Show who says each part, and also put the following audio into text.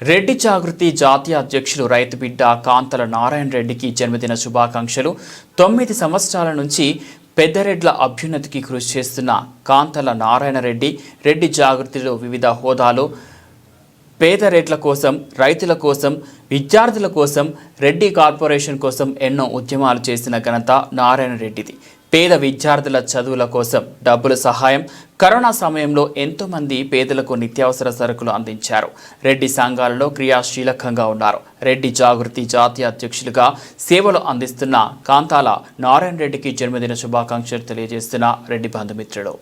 Speaker 1: రెడ్డి జాగృతి జాతీయ అధ్యక్షులు రైతు బిడ్డ కాంతల నారాయణ రెడ్డికి జన్మదిన శుభాకాంక్షలు. తొమ్మిది సంవత్సరాల నుంచి పెద్దరెడ్ల అభ్యున్నతికి కృషి చేస్తున్న కాంతల నారాయణ రెడ్డి రెడ్డి జాగృతిలో వివిధ హోదాలో. రేట్ల కోసం రైతుల కోసం విద్యార్థుల కోసం రెడ్డి కార్పొరేషన్ కోసం ఎన్నో ఉద్యమాలు చేసిన ఘనత నారాయణ రెడ్డిది. పేద విద్యార్థుల చదువుల కోసం డబ్బుల సహాయం కరోనా సమయంలో ఎంతోమంది పేదలకు నిత్యావసర సరుకులు అందించారు. రెడ్డి సంఘాలలో క్రియాశీలకంగా ఉన్నారు. రెడ్డి జాగృతి జాతీయ అధ్యక్షులుగా సేవలు అందిస్తున్న కాంతాల నారాయణ రెడ్డికి జన్మదిన శుభాకాంక్షలు తెలియజేస్తున్న రెడ్డి బంధుమిత్రుడు